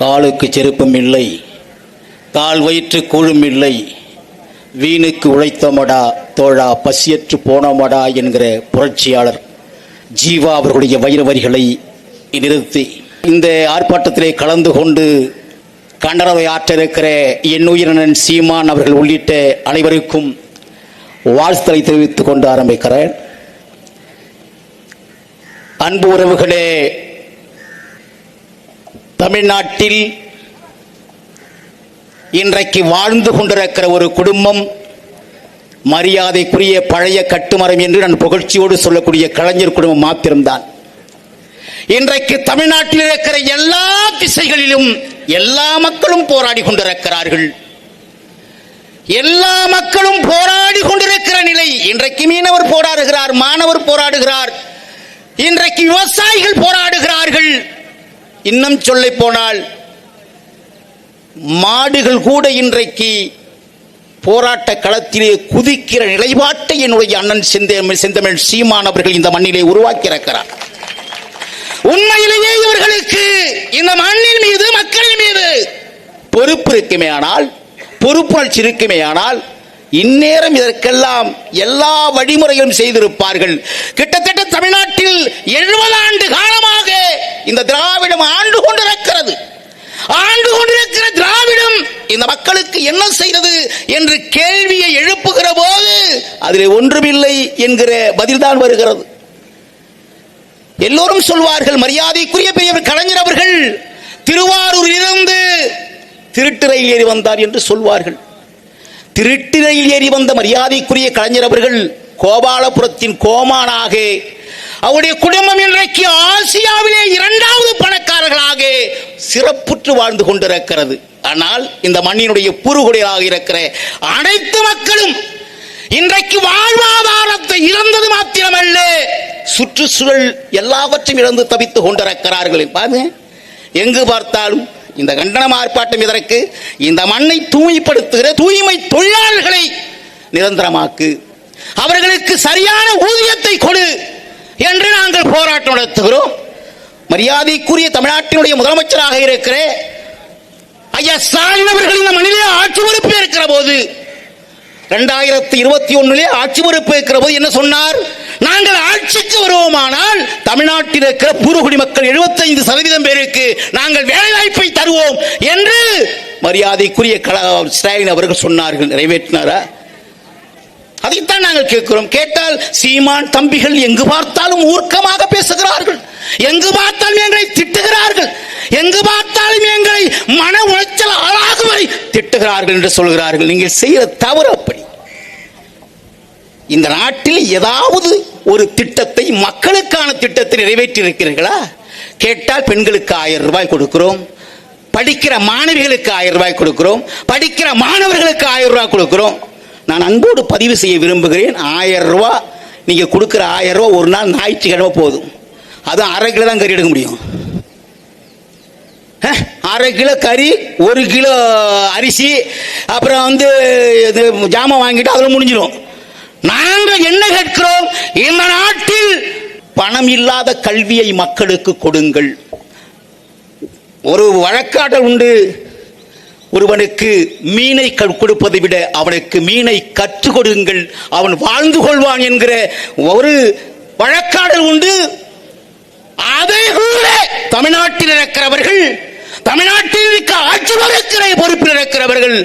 காலுக்கு செருப்பும் இல்லை கால் வயிற்று கூழும் இல்லை. வீணுக்கு உழைத்தோமடா தோழா பசியற்று போனோமடா என்கிற புரட்சியாளர் ஜீவா அவர்களுடைய வைர வரிகளை நிறுத்தி. இந்த ஆர்ப்பாட்டத்திலே கலந்து கொண்டு கண்டனவை ஆற்றிருக்கிற என் உயிரினன் சீமான் அவர்கள் உள்ளிட்ட அனைவருக்கும் வாழ்த்தலை தெரிவித்துக் கொண்டு ஆரம்பிக்கிறேன். அன்பு உறவுகளே தமிழ்நாட்டில் இன்றைக்கு வாழ்ந்து கொண்டிருக்கிற ஒரு குடும்பம் மரியாதைக்குரிய பழைய கட்டுமரம் என்று நான் புகழ்ச்சியோடு சொல்லக்கூடிய கலைஞர் குடும்பம் மாத்திரம்தான். இன்றைக்கு தமிழ்நாட்டில் இருக்கிற எல்லா திசைகளிலும் எல்லா மக்களும் போராடி கொண்டிருக்கிறார்கள். எல்லா மக்களும் போராடி கொண்டிருக்கிற நிலை இன்றைக்கு மீனவர் போராடுகிறார் மாணவர் போராடுகிறார். இன்றைக்கு விவசாயிகள் போராடுகிறார்கள். இன்னும் சொல்ல போனால் மாடுகள் கூட இன்றைக்கு போராட்ட களத்திலே குதிக்கிற நிலைப்பாட்டை என்னுடைய அண்ணன் செந்தமிழ் செந்தமிழ் சீமான் அவர்கள் இந்த மண்ணிலே உருவாக்கியிருக்கிறார். உண்மையிலேயே இவர்களுக்கு இந்த மண்ணின் மீது மக்களின் மீது பொறுப்பு இருக்குமே ஆனால் பொறுப்புணர்ச்சி இருக்குமே ஆனால் இந்நேரம் இதற்கெல்லாம் எல்லா வழிமுறைகளும் செய்திருப்பார்கள். கிட்டத்தட்ட தமிழ்நாட்டில் எழுபது ஆண்டு காலமாக இந்த திராவிடம் ஆண்டு கொண்டிருக்கிறது. ஆண்டு கொண்டிருக்கிற திராவிடம் இந்த மக்களுக்கு என்ன செய்தது என்று கேள்வியை எழுப்புகிற போது அதில் ஒன்றுமில்லை என்கிற பதில்தான் வருகிறது. எல்லோரும் சொல்வார்கள் மரியாதைக்குரிய பெரியவர் கலைஞர் அவர்கள் திருவாரூரில் இருந்து திருட்டு ரயில் ஏறி வந்தார் என்று சொல்வார்கள். திருட்டினையில் ஏறி வந்த மரியாதைக்குரிய கலைஞர் அவர்கள் கோபாலபுரத்தின் கோமானாக அவருடைய குடும்பம் இன்றைக்கு ஆசியாவிலே இரண்டாவது பணக்காரர்களாக சிறப்புற்று வாழ்ந்து கொண்டிருக்கிறது. ஆனால் இந்த மண்ணினுடைய புறுகுடியாக இருக்கிற அனைத்து மக்களும் இன்றைக்கு வாழ்வாதாரத்தை இழந்தது மாத்திரமல்ல சுற்றுச்சூழல் எல்லாவற்றையும் இழந்து தவித்துக் கொண்டிருக்கிறார்கள். பாருங்க எங்கு பார்த்தாலும் இந்த கண்டனம் ஆர்ப்பாட்டம் இதற்கு இந்த மண்ணை தூய்மைப்படுத்துகிற தூய்மை தொழிலாளர்களை நிரந்தரமாக்கு. அவர்களுக்கு சரியான ஊதியத்தை கொடு என்று நாங்கள் போராட்டம் நடத்துகிறோம். மரியாதைக்குரிய தமிழ்நாட்டினுடைய முதலமைச்சராக இருக்கிற ஐயா ஸ்டாலின் அவர்கள் இந்த மண்ணிலே ஆட்சி பொறுப்பு இருக்கிற போது இரண்டாயிரத்தி இருபத்தி ஒண்ணுலே ஆட்சி பொறுப்பு இருக்கிற போது என்ன சொன்னார்? நாங்கள் ஆட்சிக்கு வருவோமானால் தமிழ்நாட்டில் இருக்கிற பூர்வகுடி மக்கள் 75% சதவீதம் பேருக்கு நாங்கள் வேலைவாய்ப்பை தருவோம் என்று மரியாதைக்குரிய கல ஸ்டாலின் அவர்கள் சொன்னார்கள். நிறைவேற்றினாரா? அதைத்தான் நாங்கள் கேட்கிறோம். கேட்டால் சீமான் தம்பிகள் எங்கு பார்த்தாலும் ஊர்க்கமாக பேசுகிறார்கள். எங்கு பார்த்தாலும் எங்களை திட்டுகிறார்கள். எங்கு பார்த்தாலும் எங்களை மன உளைச்சல் ஆளாகுவரை திட்டுகிறார்கள் என்று சொல்கிறார்கள். நீங்கள் செய்கிற தவறு அப்படி. இந்த நாட்டில் ஏதாவது ஒரு திட்டத்தை மக்களுக்கான திட்டத்தை நிறைவேற்றி இருக்கிறீர்களா கேட்டால் பெண்களுக்கு ஆயிரம் ரூபாய் கொடுக்கிறோம். படிக்கிற மாணவிகளுக்கு ஆயிரம் ரூபாய் கொடுக்கிறோம். படிக்கிற மாணவர்களுக்கு ஆயிரம் ரூபாய் கொடுக்கிறோம். நான் அன்போடு பதிவு செய்ய விரும்புகிறேன். ஆயிரம் ரூபா நீங்க கொடுக்கிற ஆயிரம் ரூபா ஒரு நாள் ஞாயிற்றுக்கிழமை போதும். அதுவும் அரை கிலோ தான் கறி எடுக்க முடியும். அரை கிலோ கறி ஒரு கிலோ அரிசி அப்புறம் வந்து இது ஜாமான் வாங்கிட்டு அதில் முடிஞ்சிடும் நாங்கள் என்ன கேட்கிறோம்? இந்த நாட்டில் பணம் இல்லாத கல்வியை மக்களுக்கு கொடுங்கள். ஒரு வழக்காடல் உண்டு. ஒருவனுக்கு மீனை கொடுப்பதை விட அவனுக்கு மீனை கற்றுக் கொடுங்கள். அவன் வாழ்ந்து கொள்வான் என்கிற ஒரு வழக்காடல் உண்டு. அதை கூட தமிழ்நாட்டில் இருக்கிறவர்கள் தமிழ்நாட்டில் இருக்க ஆட்சி இருக்கிற பொறுப்பில் இருக்கிறவர்கள்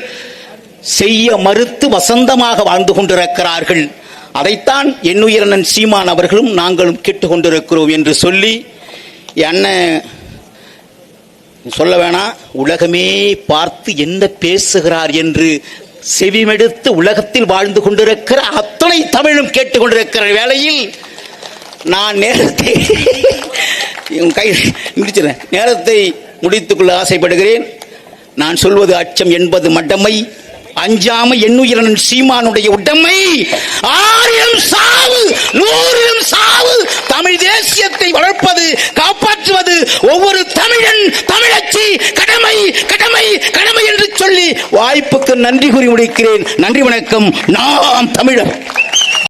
செய்ய மறுத்து வசந்தமாக வாழ்ந்து கொண்டிருக்கிறார்கள். அதைத்தான் என்னுயிரனன் சீமான் அவர்களும் நாங்களும் கேட்டுக்கொண்டிருக்கிறோம் என்று சொல்லி என்ன சொல்ல வேணாம் உலகமே பார்த்து என்ன பேசுகிறார் என்று செவிமெடுத்து உலகத்தில் வாழ்ந்து கொண்டிருக்கிற அத்தனை தமிழும் கேட்டுக்கொண்டிருக்கிற வேளையில் நான் நேரத்தை என் கை முடிச்சிடறேன் நேரத்தை முடித்துக்கொள்ள ஆசைப்படுகிறேன். நான் சொல்வது அச்சம் என்பது மட்டமை அஞ்சாம எண்ணுயிரன் சீமானுடைய உடமை. ஆயிரம் சாவு நூறிலும் சாவு தமிழ் தேசியத்தை வளர்ப்பது காப்பாற்றுவது ஒவ்வொரு தமிழன் தமிழச்சி கடமை கடமை கடமை என்று சொல்லி வாய்ப்புக்கு நன்றி கூறி முடிக்கிறேன். நன்றி வணக்கம். நாம் தமிழர்.